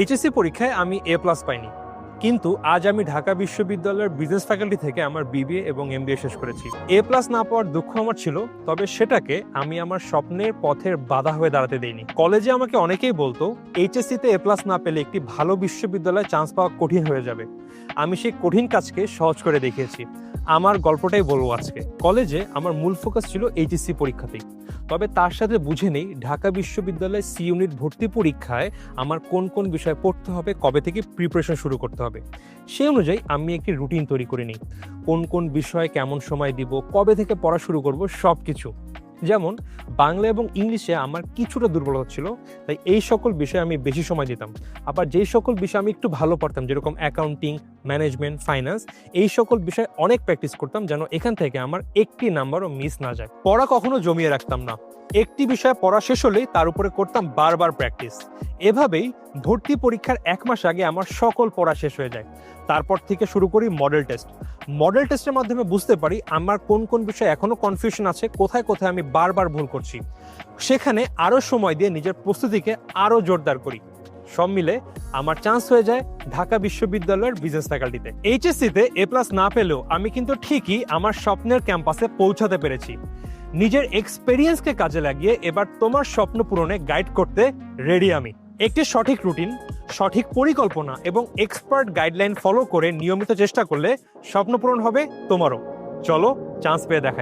HSC পরীক্ষায় আমি এ plus পাইনি। কিন্তু আজ আমি ঢাকা বিশ্ববিদ্যালয়ের বিজনেস ফ্যাকাল্টি থেকে আমার বিবিএ এবং এমবিএ শেষ করেছি। এ প্লাস না পাওয়ার দুঃখ আমার ছিল, তবে সেটাকে আমি আমার স্বপ্নের পথের বাধা হয়ে দাঁড়াতে দেইনি। কলেজে আমাকে অনেকেই বলতো এইচএসসিতে এ প্লাস না পেলে একটি ভালো বিশ্ববিদ্যালয়ে চান্স পাওয়া কঠিন হয়ে যাবে। আমি সেই কঠিন কাজকে সহজ করে দেখিয়েছি। আমার গল্পটাই বলব আজকে। কলেজে আমার মূল ফোকাস ছিল এইচএসসি পরীক্ষাতেই। তবে তার সাথে বুঝে নেই ঢাকা বিশ্ববিদ্যালয়ের সি ইউনিট ভর্তি পরীক্ষায় আমার কোন কোন বিষয় পড়তে হবে, কবে থেকে প্রিপারেশন শুরু করতে হবে। সেই অনুযায়ী আমি একটি রুটিন তৈরি করে নিই। কোন কোন বিষয়ে কেমন সময় দিব, কবে থেকে পড়া শুরু করব সব কিছু যেমন, বাংলা এবং ইংলিশে আমার কিছুটা দুর্বলতা ছিল, তাই এই সকল বিষয়ে আমি বেশি সময় দিতাম। আবার যেই সকল বিষয়ে আমি একটু ভালো পড়তাম, যেরকম অ্যাকাউন্টিং ম্যানেজমেন্ট ফাইন্যান্স এই সকল বিষয়ে অনেক প্র্যাকটিস করতাম যেন এখান থেকে আমার একটি নাম্বারও মিস না যায়। পড়া কখনো জমিয়ে রাখতাম না। একটি বিষয়ে পড়া শেষ হলেই তার উপরে করতাম বারবার প্র্যাকটিস এভাবেই ভর্তি পরীক্ষার এক মাস আগে আমার সকল পড়া শেষ হয়ে যায়। তারপর থেকে শুরু করি মডেল টেস্ট মডেল টেস্টের মাধ্যমে বুঝতে পারি আমার কোন কোন বিষয়ে এখনও কনফিউশন আছে, কোথায় কোথায় আমি বারবার ভুল করছি। সেখানে আরও সময় দিয়ে নিজের প্রস্তুতিকে আরও জোরদার করি। সব মিলে আমার চান্স হয়ে যায় ঢাকা বিশ্ববিদ্যালয়ের বিজনেস ফ্যাকাল্টিতে এইচএসসিতে এ প্লাস না পেলেও আমি কিন্তু ঠিকই আমার স্বপ্নের ক্যাম্পাসে পৌঁছাতে পেরেছি। নিজের এক্সপেরিয়েন্সকে কাজে লাগিয়ে এবার তোমার স্বপ্ন পূরণে গাইড করতে রেডি আমি। একটি সঠিক রুটিন সঠিক পরিকল্পনা এবং এক্সপার্ট গাইডলাইন ফলো করে নিয়মিত চেষ্টা করলে স্বপ্ন পূরণ হবে তোমারও। চলো চান্স পেয়ে দেখাই।